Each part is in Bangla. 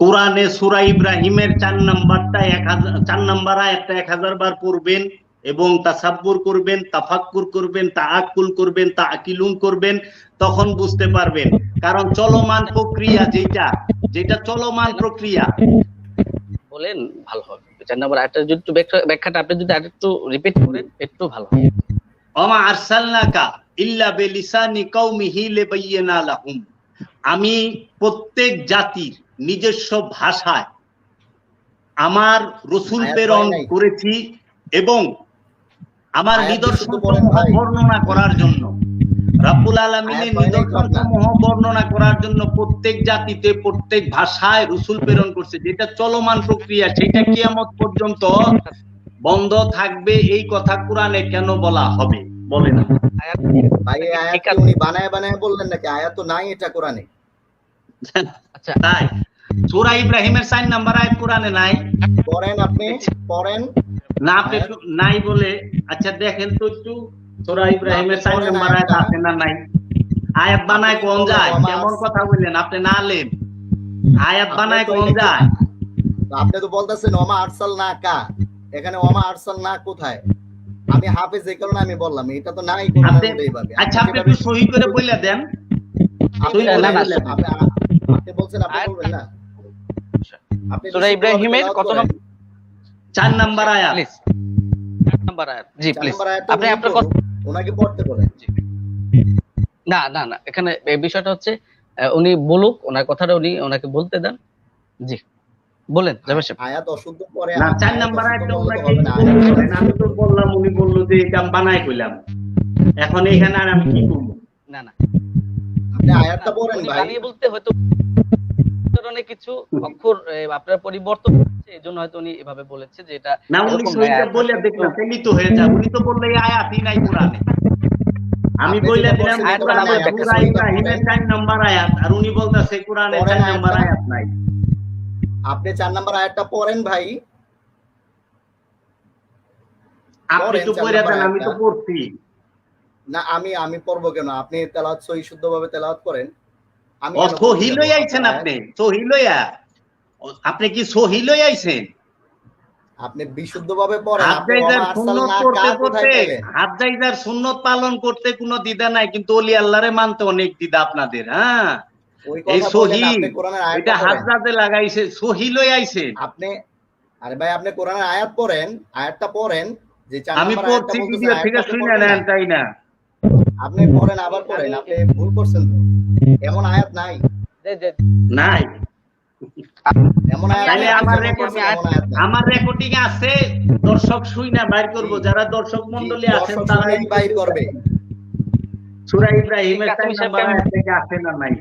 কোরআনে সুরা ইব্রাহিমের চার নাম্বারটা এক হাজার চার নাম্বার আয়াতটা এক হাজার বার পড়বেন এবং তাসাব্বুর করবেন তাফাক্কুর করবেন তাআক্কুল করবেন তাআকিলুন করবেন তখন বুঝতে পারবেন। কারণ চলমান প্রক্রিয়া যেটা যেটা চলমান প্রক্রিয়া। বলেন ভালো হবে। চার নম্বর আরেকটা যদি একটু ব্যাখ্যাটা আপনি যদি আরেকটু রিপিট করেন একটু ভালো হবে। ওমা আরসালনাকা ইল্লা বিলিসানি কওমিহি লিবাইয়িনা লাহুম। আমি প্রত্যেক জাতির নিজস্ব ভাষায় আমার রসুল প্রেরণ করেছি এবং আমার নিদর্শন। বর্ণনা করার জন্য। রাব্বুল আলামিনের নিদর্শন সমূহ বর্ণনা করার জন্য প্রত্যেক জাতিতে প্রত্যেক ভাষায় রসুল প্রেরণ করছে। যেটা চলমান প্রক্রিয়া সেটা কিয়ামত পর্যন্ত বন্ধ থাকবে। এই কথা কোরআনে কেন বলা হবে? বলে না। আয়াত ভাই আয়াত। উনি বানায় বানায় বললেন নাকি? আয়াত তো নাই এটা কোরআনে। তাই সূরা ইব্রাহিমের সাইন নাম্বার আয়াত কোরআনে নাই। পড়েন আপনি পড়েন। না আপনি নাই বলে আচ্ছা দেখেন তো একটু সূরা ইব্রাহিমের সাইন নাম্বার আয়াত আছে না নাই। আয়াত বানায় কোন যায়? কেমন কথা বললেন? আপনি না আয়াত বানায় কোন যায়? আপনি তো বলতেছেন ওমা আরসাল না কা? এখানে ওমা আরসাল না কোথায়? আমি হাফেজ এই কারণে আমি বললাম এটা তো নাই এইভাবে। আচ্ছা আপনি একটু সহি করে বলে দেন। আপনি না, না, বলছেন, আপনি বলবেন না। আপনি সূরা ইব্রাহিমের কত নম্বর? চার নাম্বার আয়াত। প্লিজ। নাম্বার আয়াত। জি প্লিজ। আপনি আপনার পড়ুন, ওনাকে পড়তে বলেন। না না না এখানে এই বিষয়টা হচ্ছে উনি বলুক ওনার কথাটা উনি ওনাকে বলতে দেন। জি। বলেন জাভেদ সাহেব। আয়াত অশুদ্ধ পরে না চার নাম্বার আয়াতটা ওনাকে। আমি তো বললাম উনি বলল যে এটা বানাই কইলাম। এখন এখানে আর আমি কি করব? না না। আপনি আয়াতটা পড়েন ভাই। বলতে হয়তো উচ্চারণে কিছু অক্ষর আপনার পরিবর্তন হচ্ছে এই জন্য হয়তো উনি এভাবে বলেছে যে এটা না উনি সহিটা বলে দেখলাম তো হয়ে যায় উনি তো বললে এই আয়াতই নাই কোরআনে। আমি আপনি দিলাম কোরআনে সূরা ইব্রাহিমের চার নাম্বার আয়াত আর উনি বলতেছে কোরআনে নাম্বার আয়াত নাই। আপনি চার নাম্বার আয়াতটা পড়েন ভাই। আপনি তো পড়ে দেন আমি তো পড়ছি। না আমি আমি পড়ব কেন? আপনি তেলাওয়াত সহি শুদ্ধভাবে তেলাওয়াত করেন। সহি কেন? লই আইছেন আপনি সহি লইয়া আপনি কি সহি লই আইছেন? আপনি বিশুদ্ধভাবে পড়েন হাত আপনি জায়গার ওমা আরসাল সুন্নত করতে করতে পেলেন সুন্নত পালন করতে কোনো দ্বিধা নাই কিন্তু অলি আল্লাহরে মানতে অনেক দ্বিধা আপনাদের হ্যাঁ? এই সহি এটা লাগাইছে সহি লই আইছেন আপনি আরে ভাই আপনি কোরআনের আয়াত পড়েন আয়াতটা পড়েন যে আমি পড়ছি বলতেছে, ভিডিও থেকে শুনে নেন তাই না? আপনি পড়েন আবার পড়েন আপনি ভুল করছেন তো। এমন আয়াত নাই। নাই। এমন আয়াত আমার যেমন রেকর্ড করছেন, এমন আয়াত নাই। আমার রেকর্ডিং আছে দর্শক শুই না বাইর করব। যারা দর্শক মন্ডলী আছেন তারা বাইর করবে। সূরা ইব্রাহিমের কাসিম চার সাহেব নাম্বার কেমন? আয়াত থেকে আছে না নাই?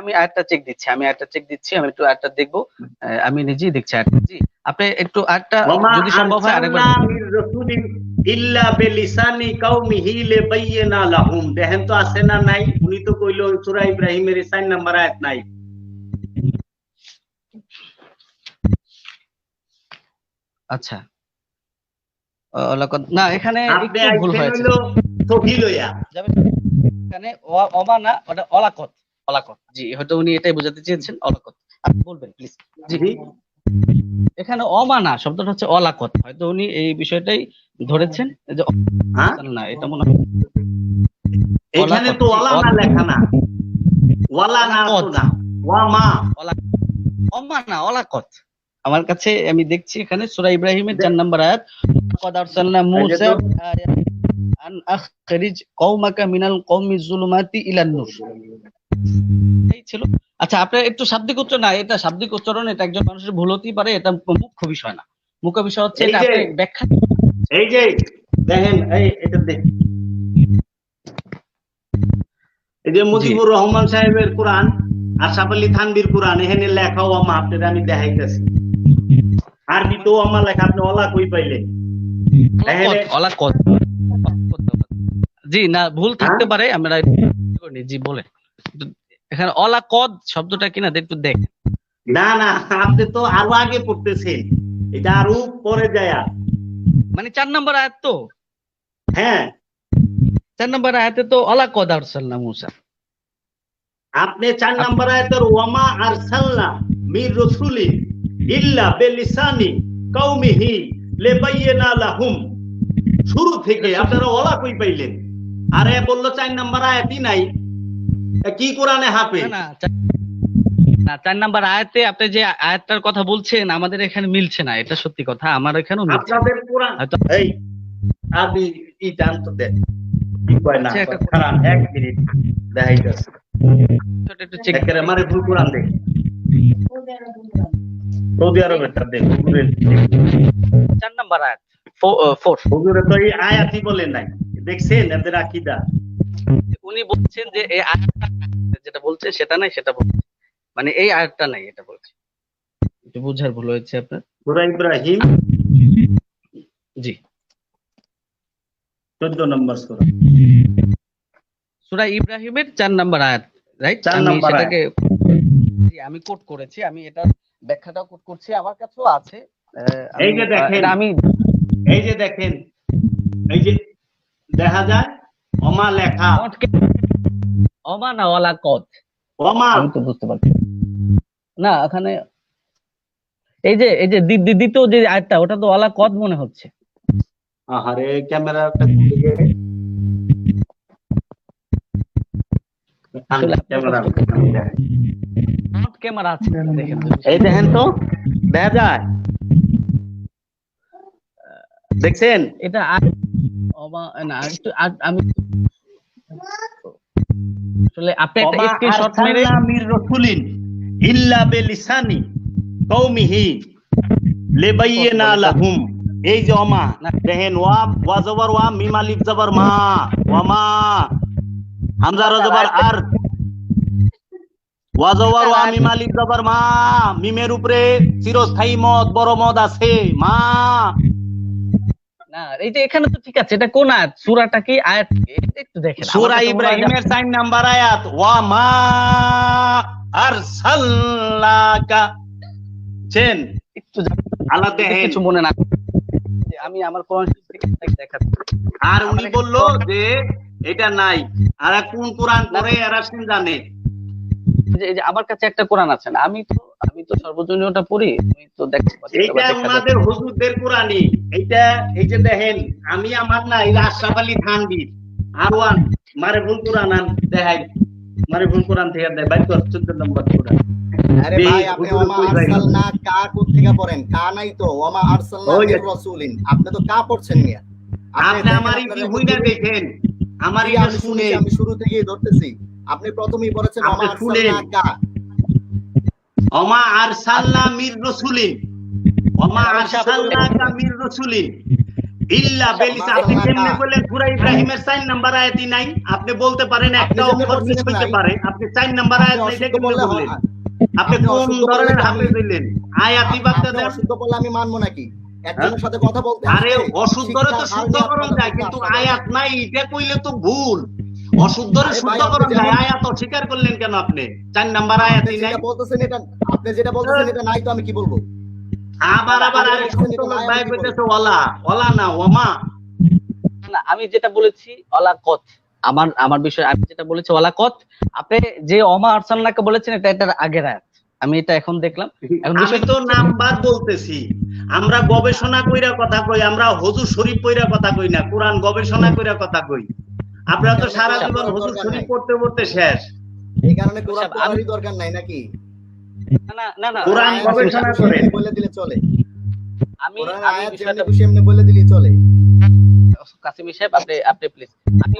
আমি আরেকটা চেক দিচ্ছি আমি আরেকটা চেক দিচ্ছি আমি একটু আরেকটা দেখব। আহ, আমি নিজেই দেখছি আরেকটা জি আপনি একটু আরেকটা যদি সম্ভব হয় আরেকবার ইল্লা বিলিসানি লিবাইয়িনা লাহুম। দেখেন তো আছে না নাই? উনি তো কইলো সূরা ইব্রাহিমের 4 নাম্বার আয়াত নাই। আচ্ছা। না এখানে একটু ভুল হয়েছে। এখানে অমানা ওটা অলাকত। অলাকত জি হয়তো উনি এটাই বোঝাতে চেয়েছেন অলাকত। আপনি বলবেন প্লিজ জি। এখানে অমানা শব্দটা হচ্ছে অলাকত। হয়তো উনি এই বিষয়টাই ধরেছেন যে হ্যাঁ? না এটা মনে হয় এখানে তো অলানা লেখা না। ওয়ালানা না ওয়ামা অমানা অলাকত। আমার কাছে আমি দেখছি এখানে সূরা ইব্রাহিমের 4 নম্বর আয়াত। কদ আরসালনা মূসা আন আখরিজ কওমাকা মিনাল কওমি যুলুমাতি ইলান নূর। ছিল। আচ্ছা আপনার একটু শাব্দিক উচ্চারণ না এটা শাব্দিক উচ্চারণ এটা একজন মানুষের ভুল হতেই পারে এটা মুখ্য বিষয় না। মুখ্য বিষয় হচ্ছে এটা আপনি ব্যাখ্যা এই যে দেখেন এই এটা এই যে মুজিবুর রহমান সাহেবের কোরআন আলী থানবির কোরআন এখানে লেখা ও আমা আপনাদের আমি দেখাইতেছি। আরবি তো লেখা আপনি ওলা কই পাইলেন এখানে- অলাকত জি না ভুল থাকতে পারে আমরা জি বলে এখানে অলাকদ শব্দটা কিনা একটু দেখ। না না আপনি তো আরও আগে পড়তেছেন। এটা আরও পরে যায় মানে চার নম্বর আয়াত তো? হ্যাঁ। চার নম্বর আয়াতে তো অলাকদ আরসালনা মুসা। আপনি চার নাম্বার আয়াতের ওয়ামা আরসালনা মির রাসূলিন ইল্লা বিলিসানি কওমিহি লিবাইয়িনা লাহুম। শুরু থেকে আপনারা ওলা কই পাইলেন? আর এ বলল চার নাম্বার আয়াতই নাই। কি কোরআনে হাফে না চার- নাম্বার আয়াতে আপনি যে আয়াতটার কথা বলছেন আমাদের এখানে মিলছে না এটা সত্যি কথা আমার এখানেও মিলছে আপনাদের কোরআন এই আপনি ই টান তো দেন। কি কয় না আচ্ছা, এক মিনিট দেখাইতেছে। একটু চেক একেবারে ভুল কোরআন দেখ। সৌদি আরবের দেখ চার নাম্বার আয়াত ফোর হুজুরে তো এই আয়াতই বলে নাই। দেখছেন এদের আকিদা? উনি বলছেন যে এই আয়াতটা যেটা বলছে সেটা নাই সেটা বলছে। মানে এই আয়াতটা নাই এটা বলছে। একটু বুঝার ভুল হয়েছে আপনার? সূরা ইব্রাহিম। জি। চোদ্দ নম্বর সূরা। সূরা ইব্রাহিমের চার নাম্বার আয়াত রাইট চার আমি নাম্বার সেটাকে জি, আমি কোট করেছি আমি এটা ব্যাখ্যাটাও কোট করছি আমার কাছেও আছে। এই যে দেখেন। আমি এই যে দেখেন এই যে দেখা যায় অমা লেখা। ওয়ালা কত অমা আমি তো বুঝতে পারছি। না এখানে এই যে এই যে দ্বি- দ্বি- দ্বিতীয় যে আয়াতটা ওটা তো কদ মনে হচ্ছে। আহারে ক্যামেরাটা কোন দিকে ক্যামেরা আছে। এই দেখেন তো দেখা যায়। দেখছেন? এটা না একটু আমি আসলে আপনি একটা স্ক্রিনশট মেরে আরসালনা মির রাসূলিন ইল্লা বিলিসানি কওমিহি লিবাইয়িনা লাহুম। এই যে অমা দেখেন ওয়া ওয়া জবর ওয়া মিম আলিফ জবর মা ওয়ামা হামজা র জবর আর। ওয়া জবর ওয়া মিম আলিফ জবর মা মিমের উপরে চিরস্থায়ী মদ বড় মদ আছে মা। এখানে তো ঠিক আছে এটা কোন আয়াত? সূরাটা কি আয়াত একটু দেখেন। সূরা ইব্রাহিমের 4 নাম্বার আয়াত ওয়া মা আরসালনাকা চেন একটু আল্লাহ দেখেন কিছু মনে না আমি আমার কোরআন শরীফ দেখাচ্ছি। আর উনি বলল যে এটা নাই। আর কোন কোরআন পড়ে এরা জানে। যে আমার কাছে একটা কোরআন আছে না আমি তো আমি তো সর্বজনীয়টা পড়ি আমি তো দেখতে পাচ্ছি ওনাদের যাচ্ছে। হুজুরদের কোরআনই। এইটা এই যে দেখেন আমি আমার না এই আশরাফ আলী থানবীর আর ওয়ান মারে ভুল কোরআন আন দেখাই। মারে ভুল কোরআন থেকে দেয় কর 14 নম্বর কোরআন। আরে ভাই আপনি ওমা? আরসালনা কা পড়েন? কা নাই তো? ওমা আরসালনা রাসূলিন। আপনি তো কা পড়ছেন মিয়া? আপনি আমার হইনা দেখেন? আমার জি, আমি শুনে। আমি শুরু থেকেই ধরতেছি। আপনি প্রথমেই কা অমা আরসালনা মির রাসূলিন। অমা আরসালনাকা মির রাসূলিন। ইল্লা বিলিস আপনি কেমনে বললেন সূরা ইব্রাহিমের 4 নাম্বার আয়াতই নাই। আপনি বলতে পারেন একটা অক্ষর মিস হইতে পারে। আপনি 4 নাম্বার আয়াত নাই কেমনে বললে বললেন আপনি কোন ধরনের হাফেজ আমি- হইলেন? আপনি দেন অশুদ্ধ বললে আমি মানবো নাকি? একজনের সাথে কথা বলতে আরে অশুদ্ধরে তো শুদ্ধকরণ যায় কিন্তু আয়াত নাই এটা কইলে তো ভুল। অশুদ্ধরে আরে ভাই, শুদ্ধকরণ আপনি যায় যেমন- আয়াত অস্বীকার করলেন কেন আপনি? চার নাম্বার আপনি নাই। বলতেছেন এটা আপনি যেটা বলতেছেন এটা নাই তো আমি কি বলব? আবার আবার ভাই না ওমা না আমি যেটা বলেছি অলাকত আমার আমার বিষয় আমি যেটা বলেছি অলাকত আপনি যে অমা আরসালনাকে বলেছেন এটা এটার আগের আয়াত। আমি এটা এখন দেখলাম। এখন আমি তো নাম্বার বলতেছি। আমরা গবেষণা কইরা কথা কই আমরা হুজুর শরীফ কইরা কথা কই না কোরআন গবেষণা কইরা কথা কই। আপনারা তো সারা জীবন হুজুর শরীফ পড়তে পড়তে শেষ। এই কারণে কোরআন আমি- পড়ারই দরকার নাই নাকি? না, না না না কোরআন গবেষণা করেন। বলে দিলে চলে। আমি আমি বিষয়টা খুশি এমনি বলে দিলেই চলে। কাসিমি সাহেব আপনি আপনি প্লিজ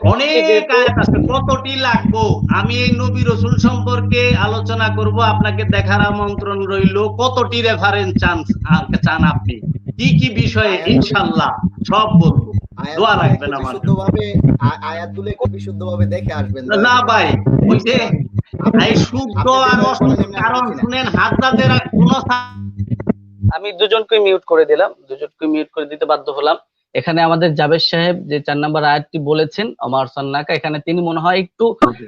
অনেক আয়াত আছে কতটি লাগবো? আমি এই নবী রসুল সম্পর্কে আলোচনা করব আপনাকে দেখার আমন্ত্রণ রইল। কতটি রেফারেন্স চান চান আপনি? কি কি বিষয়ে ইনশাল্লাহ সব বলব। দোয়া রাখবেন আমার বিশুদ্ধভাবে আয়াতগুলো একটু বিশুদ্ধভাবে দেখে আসবেন। না ভাই ওই যে এই শুদ্ধ আর অশুদ্ধ কারণ শুনেন হাজদাদের কোন আমি দুজনকে মিউট করে দিলাম দুজনকে মিউট করে দিতে বাধ্য হলাম। এখানে আমাদের জাবেদ সাহেব যে চার নাম্বার আয়াতটি বলেছেন অমর সন্নাকা এখানে তিনি মনে হয় একটু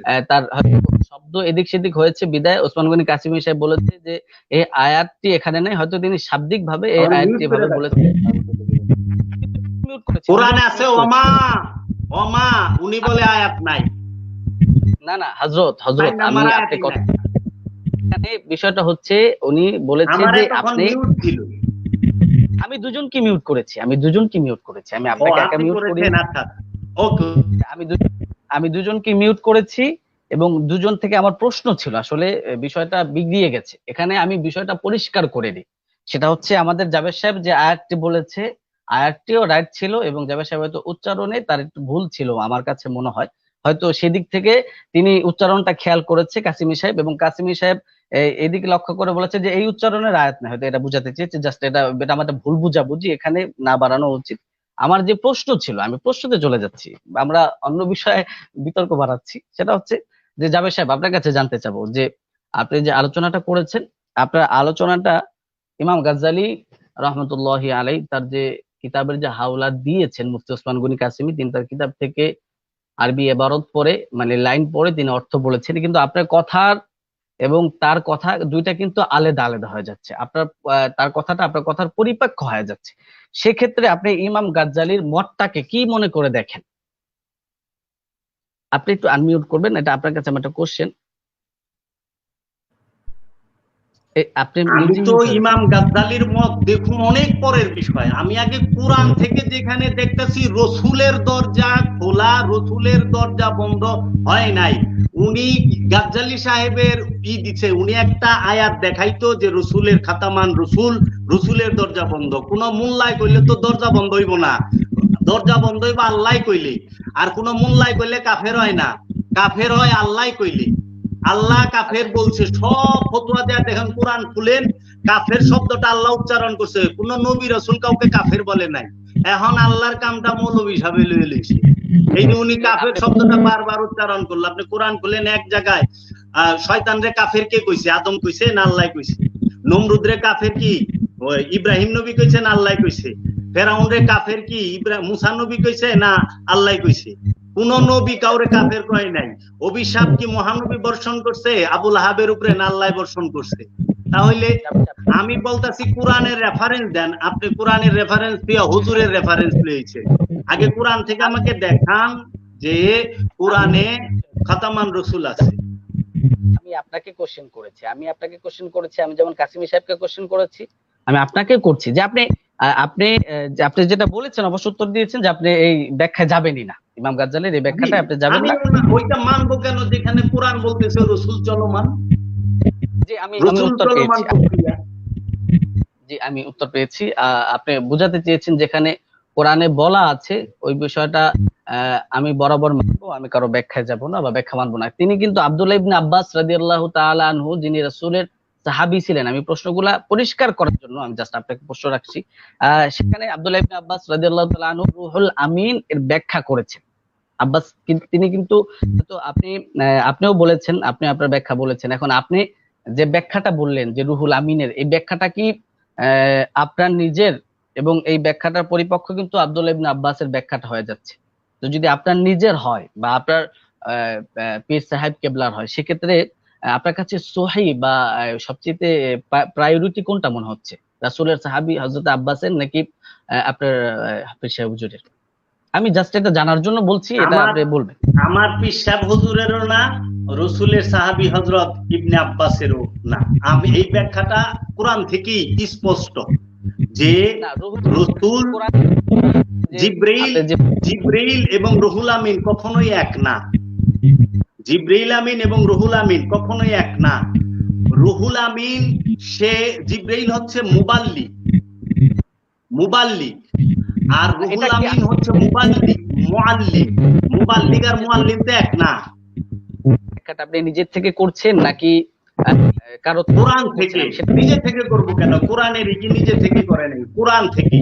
আহ, তার হয়তো শব্দ এদিক সেদিক হয়েছে বিদায়। ওসমান গনি কাসিমি সাহেব বলেছে যে এই আয়াতটি এখানে নেই হয়তো তিনি শাব্দিক ভাবে এই আয়াতটি ভাবে বলেছেন। করেছি কোরআনে আছে ওমা ওমা উনি বলে আয়াত নাই। না না হযরত হযরত আমি আপনি কথা বিষয়টা হচ্ছে উনি বলেছে যে আপনি আমি দুজনকে মিউট করেছি আমি দুজনকে মিউট করেছি আমি আপনাকে একা মিউট করি করেছেন আচ্ছা আমি আমি দুজনকে মিউট করেছি এবং দুজন থেকে আমার প্রশ্ন ছিল আসলে বিষয়টা বিগড়িয়ে গেছে। এখানে আমি বিষয়টা পরিষ্কার করে দিই সেটা হচ্ছে আমাদের জাবেদ সাহেব যে আয়াতটি বলেছে আয়াতটিও রাইট ছিল এবং জাবেদ সাহেব হয়তো উচ্চারণে তার একটু ভুল ছিল আমার কাছে মনে হয়। হয়তো সেদিক থেকে তিনি উচ্চারণটা খেয়াল করেছে কাসিমি সাহেব এবং কাসিমি সাহেব এদিকে লক্ষ্য করে বলেছে যে এই উচ্চারণের আয়াত না হয়তো এটা বুঝাতে চেয়েছে জাস্ট এটা এটা আমাদের ভুল বুঝাবুঝি, এখানে না বাড়ানো উচিত। আমার যে প্রশ্ন ছিল, আমি প্রশ্নতে চলে যাচ্ছি, আমরা অন্য বিষয়ে বিতর্ক বাড়াচ্ছি, সেটা হচ্ছে যে জাবেদ সাহেব, আপনার কাছে জানতে চাবো যে আপনি যে আলোচনাটা করেছেন, আপনার আলোচনাটা ইমাম গাজ্জালি রহমতুল্লাহ আলাই তার যে কিতাবের যে হাওলা দিয়েছেন মুফতি ওসমান গনি কাসিমি, তিনি তার কিতাব থেকে আরবি এবারত পড়ে মানে লাইন পড়ে তিনি অর্থ বলেছেন। কিন্তু আপনার কথার এবং তার কথা দুইটা কিন্তু আলাদা আলাদা হয়ে যাচ্ছে। আপনার তার কথাটা আপনার কথার পরিপক্ক হয়ে যাচ্ছে। সেক্ষেত্রে আপনি ইমাম গাজ্জালির মতটাকে কি মনে করে দেখেন? আপনি একটু আনমিউট করবেন, এটা আপনার কাছে আমার একটা কোশ্চেন আপনি তো ইমাম গাদ্দালির মত দেখুন অনেক পরের বিষয়। আমি আগে কোরআন থেকে যেখানে দেখতেছি রসুলের দরজা খোলা রসুলের দরজা বন্ধ হয় নাই। উনি গাজ্জালি সাহেবের ই দিছে উনি একটা আয়াত দেখাইতো যে রসুলের খাতামান রসুল রসুলের দরজা বন্ধ। কোন মোল্লায় কইলে তো দরজা বন্ধ হইব না। দরজা বন্ধ হইব আল্লাহ কইলে আর কোন মোল্লায় কইলে কাফের হয় না। কাফের হয় আল্লাহ কইলে আল্লাহ কাফের বলছে, সব ফতোয়া দেয়া দেখেন কোরআন খুলেন, কাফের শব্দটা আল্লাহ উচ্চারণ করছে। কোন নবী রসুল কাউকে কাফের বলে নাই। এখন আল্লাহর কামটা মৌলবী হিসাবে লয়ে লইছে। এই যে উনি কাফের শব্দটা বারবার উচ্চারণ করল। আপনি কোরআন খুলেন এক জায়গায় আহ শয়তান রে কাফের কে কইছে? আদম কইছে না আল্লাহ কইছে? নমরুদ রে কাফের কি? ইব্রাহিম নবী কইছে না আল্লাহ কইছে? ফেরাউন রে কাফের কি? ইব্রাহিম মুসা নবী কইছে না আল্লাহ কইছে? কোন নবী কাউরে কাফের কয় নাই। অভিশাপ কি মহানবী বর্ষণ করছে? আবুল আহাবের উপরে বর্ষণ করছে। তাহলে আমি বলতাছি, কোরআনের রেফারেন্স দেন। আপনি কোরআনের রেফারেন্স দিয়ে হুজুরের রেফারেন্স লিয়েছে আগে কোরআন থেকে আমাকে দেখান যে কোরআনে খাতামান রসুল আছে। আমি আপনাকে কোশ্চেন করেছি। আমি আপনাকে কোশ্চেন করেছি। আমি যেমন কাসিমি সাহেবকে কোশ্চেন করেছি। আমি আপনাকে করছি যে আপনি আপনি আপনি যেটা বলেছেন অবশ্য উত্তর দিয়েছেন যে আপনি এই ব্যাখ্যায় যাবেনই না। ইমাম গাজ্জালির এই ব্যাখ্যাটা আপনি যাবেন না। ওইটা মানবো কেন? যেখানে কোরআন বলতেছে রসুল চলমান। যে আমি আমি উত্তর পেয়েছি। জি আমি উত্তর পেয়েছি। আহ, আপনি বুঝাতে চেয়েছেন যেখানে কোরআনে বলা আছে ওই বিষয়টা আহ, আমি বরাবর মানবো আমি কারও ব্যাখ্যায় যাব না বা ব্যাখ্যা মানবো না। তিনি কিন্তু আব্দুল্লাহ ইবনে আব্বাস রাদিয়াল্লাহু তাআলা আনহু যিনি রাসূলের সাহাবী ছিলেন। আমি প্রশ্নগুলা পরিষ্কার করার জন্য আমি জাস্ট আপনাকে প্রশ্ন রাখছি। সেখানে আব্দুল্লাহ ইবনে আব্বাস রাদিয়াল্লাহু তাআলা আনহু রুহুল আমিন এর ব্যাখ্যা করেছেন। আব্বাস তিনি কিন্তু তো আপনি আপনিও বলেছেন, আপনি আপনার ব্যাখ্যা বলেছেন। এখন আপনি যে ব্যাখ্যাটা বললেন যে রুহুল আমিনের, এই ব্যাখ্যাটা কি আপনার নিজের? এবং এই ব্যাখ্যাটার পরিপক্ষ কিন্তু আব্দুল ইবনে আব্বাসের ব্যাখ্যাটা হয়ে যাচ্ছে। তো যদি আপনার নিজের হয় বা আপনার পীর সাহেব কেবলার হয়, সেক্ষেত্রে আপনার কাছে সোহাই বা সবচেয়ে প্রায়োরিটি কোনটা মনে হচ্ছে? রাসূলের সাহাবী হজরত আব্বাসের নাকি আপনার হাফিজ সাহেব হুজুরের? আমি জাস্ট এটা জানার জন্য বলছি এটা আপনি বলবেন। আমার পিসাব হুজুরেরও না রসুলের সাহাবি হজরত ইবনে আব্বাসেরও না। আমি এই ব্যাখ্যাটা কোরআন থেকেই স্পষ্ট যে রসুল জিব্রাইল। জিব্রাইল এবং রুহুল আমিন কখনোই এক না। জিব্রাইল আমিন এবং রহুল আমিন কখনোই এক না। রুহুল আমিন সে জিব্রাইল হচ্ছে মুবাল্লি। মুবাল্লি। আর রুহুল আমিন হচ্ছে মুবাল্লি মুআল্লিম। মুবাল্লিগ আর মুআল্লিম তো এক না। ব্যাখ্যাটা আপনি নিজের থেকে করছেন নাকি কারও কোরআন থেকে। সেটা নিজে থেকে করব কেন? কোরআনের কি নিজে থেকে করে নাই। কোরআন থেকে।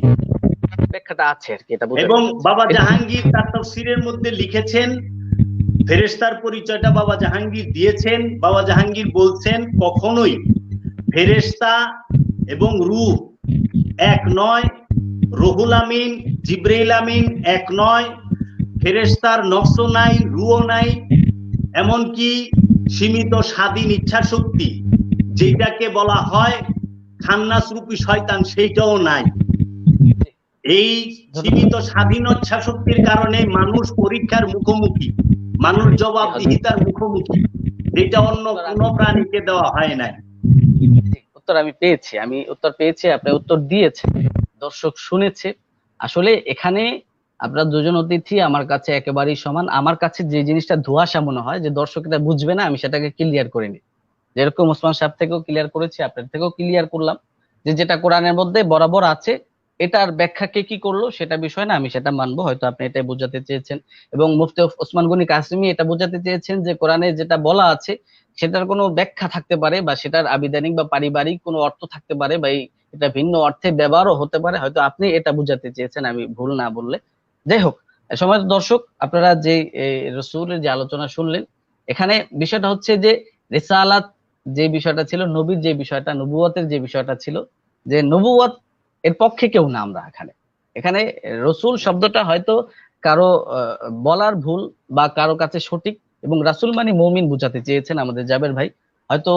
ব্যাখ্যাটা আছে আর কি এটা এবং বাবা জাহাঙ্গীর তার তফসিরের মধ্যে লিখেছেন ফেরেশতার পরিচয়টা বাবা জাহাঙ্গীর দিয়েছেন, বাবা জাহাঙ্গীর বলছেন কখনোই ফেরেশতা এবং রূহ এক নয়, রহুল আমিন, জিব্রাইল আমিন এক নয়, ফেরেশতার নফস নাই রুও নাই, এমনকি সীমিত স্বাধীন ইচ্ছা শক্তি যেটাকে বলা হয় খান্নাস রূপী শয়তান সেইটাও নাই। এই সীমিত স্বাধীন ইচ্ছা শক্তির কারণে মানুষ পরীক্ষার মুখোমুখি। মানুষ জবাবদিহিতার মুখোমুখি। যেটা অন্য কোনো প্রাণীকে দেওয়া হয় নাই। উত্তর আমি পেয়েছি আমি উত্তর পেয়েছি আপনি উত্তর দিয়েছেন দর্শক শুনেছে। আসলে এখানে আপনার দুজন অতিথি আমার কাছে একেবারেই সমান। আমার কাছে যে জিনিসটা ধোঁয়াশা মনে হয় যে দর্শক এটা বুঝবে না আমি সেটাকে ক্লিয়ার করে নিই। যেরকম ওসমান সাহেব থেকেও ক্লিয়ার করেছি আপনার থেকেও ক্লিয়ার করলাম যে যেটা কোরআনের মধ্যে বরাবর আছে এটার ব্যাখ্যা কে কি করল সেটা বিষয় না, আমি সেটা মানবো, হয়তো আপনি এটাই বোঝাতে চেয়েছেন। এবং মুফতি ওসমান গনি কাসিমি এটা বোঝাতে চেয়েছেন যে কোরআনে যেটা বলা আছে সেটার কোনো ব্যাখ্যা থাকতে পারে বা সেটার আবিধানিক বা পারিবারিক কোনো অর্থ থাকতে পারে বা এটা ভিন্ন অর্থে ব্যবহারও হতে পারে, হয়তো আপনি এটা বুঝাতে চেয়েছেন, আমি ভুল না বললে। যাই হোক সময় দর্শক, আপনারা যে রসুলের যে আলোচনা শুনলেন, এখানে বিষয়টা হচ্ছে যে রেসালাত যে বিষয়টা ছিল, নবীর যে বিষয়টা নবুয়তের যে বিষয়টা ছিল, যে নবুয়ত এর পক্ষে কেউ না আমরা এখানে। এখানে রসুল শব্দটা হয়তো কারও বলার ভুল বা কারও কাছে সঠিক এবং রাসুল মানে মৌমিন বুঝাতে চেয়েছেন আমাদের জাবের ভাই। হয়তো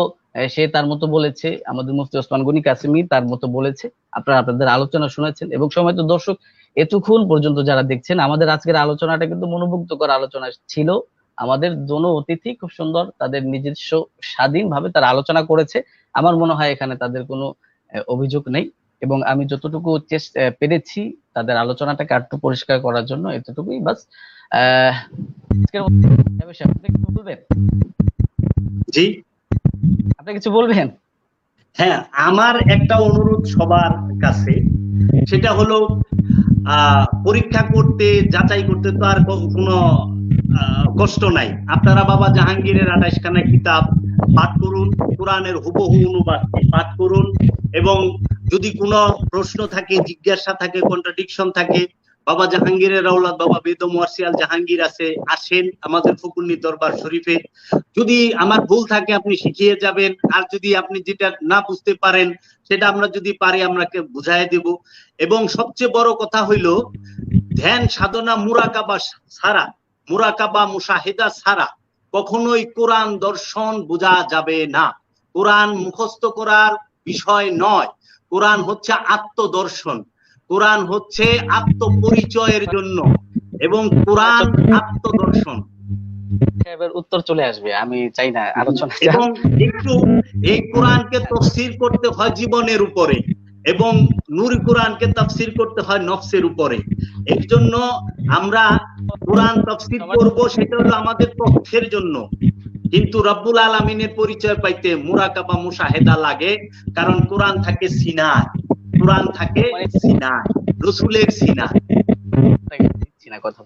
সে তার মতো বলেছে, আমাদের মুফতি ওসমান গনি কাসিমি তার মতো বলেছে, আপনারা আপনাদের আলোচনা শুনেছেন এবং সময় তো দর্শক, এতক্ষণ পর্যন্ত যারা দেখছেন, আমাদের আজকের আলোচনাটা কিন্তু মনোমুগ্ধকর আলোচনা ছিল। আমাদের দোনো অতিথি খুব সুন্দর তাদের নিজস্ব স্বাধীনভাবে তারা আলোচনা করেছে। আমার মনে হয় এখানে তাদের কোনো অভিযোগ নেই। এবং আমি যতটুকু চেষ্টা পেরেছি তাদের আলোচনাটাকে আরেকটু পরিষ্কার করার জন্য এতটুকুই। বাস বলবেন? জি। আপনি কিছু বলবেন? হ্যাঁ আমার একটা অনুরোধ সবার কাছে। সেটা হলো আহ, পরীক্ষা করতে যাচাই করতে তো আর কোনো কষ্ট নাই। আপনারা বাবা জাহাঙ্গীরের আঠাইশখানা কিতাব পাঠ করুন কোরআনের হুবহু অনুবাদ পাঠ করুন এবং যদি কোনো প্রশ্ন থাকে, জিজ্ঞাসা থাকে কন্ট্রাডিকশন থাকে, বাবা জাহাঙ্গীরের আওলাদ বাবা বেদম ওয়ারসিয়াল জাহাঙ্গীর আছে, আসেন আমাদের ফকুন্নি দরবার শরীফে। যদি আমার ভুল থাকে, আপনি শিখিয়ে যাবেন। আর যদি আপনি যেটা না বুঝতে পারেন, সেটা আমরা যদি পারি আমরাকে বুঝাই দেব। এবং সবচেয়ে বড় কথা হইল, ধ্যান সাধনা মুরাকাবা ছাড়া মুরাকাবা মুশাহিদা ছাড়া কখনোই কোরআন দর্শন বোঝা যাবে না। কোরআন মুখস্থ করার বিষয় নয়। কোরআন হচ্ছে আত্মদর্শন। কোরআন হচ্ছে আত্মপরিচয়ের জন্য এবং কোরআন আত্মদর্শন। সাহেবের উত্তর চলে আসবে আমি চাই না আলোচনা। এবং একটু এই কোরআনকে তফসির করতে হয় জীবনের উপরে এবং নূর কোরআনকে তফসির করতে হয় নফসের উপরে। এর জন্য আমরা কোরআন তফসির করব সেটা হলো আমাদের পক্ষের জন্য। কিন্তু রব্বুল আলমিনের পরিচয় পাইতে মুরাকাবা মুশাহেদা লাগে, কারণ কোরআন থাকে সিনা কোরআন থাকে সিনা রসুলের সিনা কথা।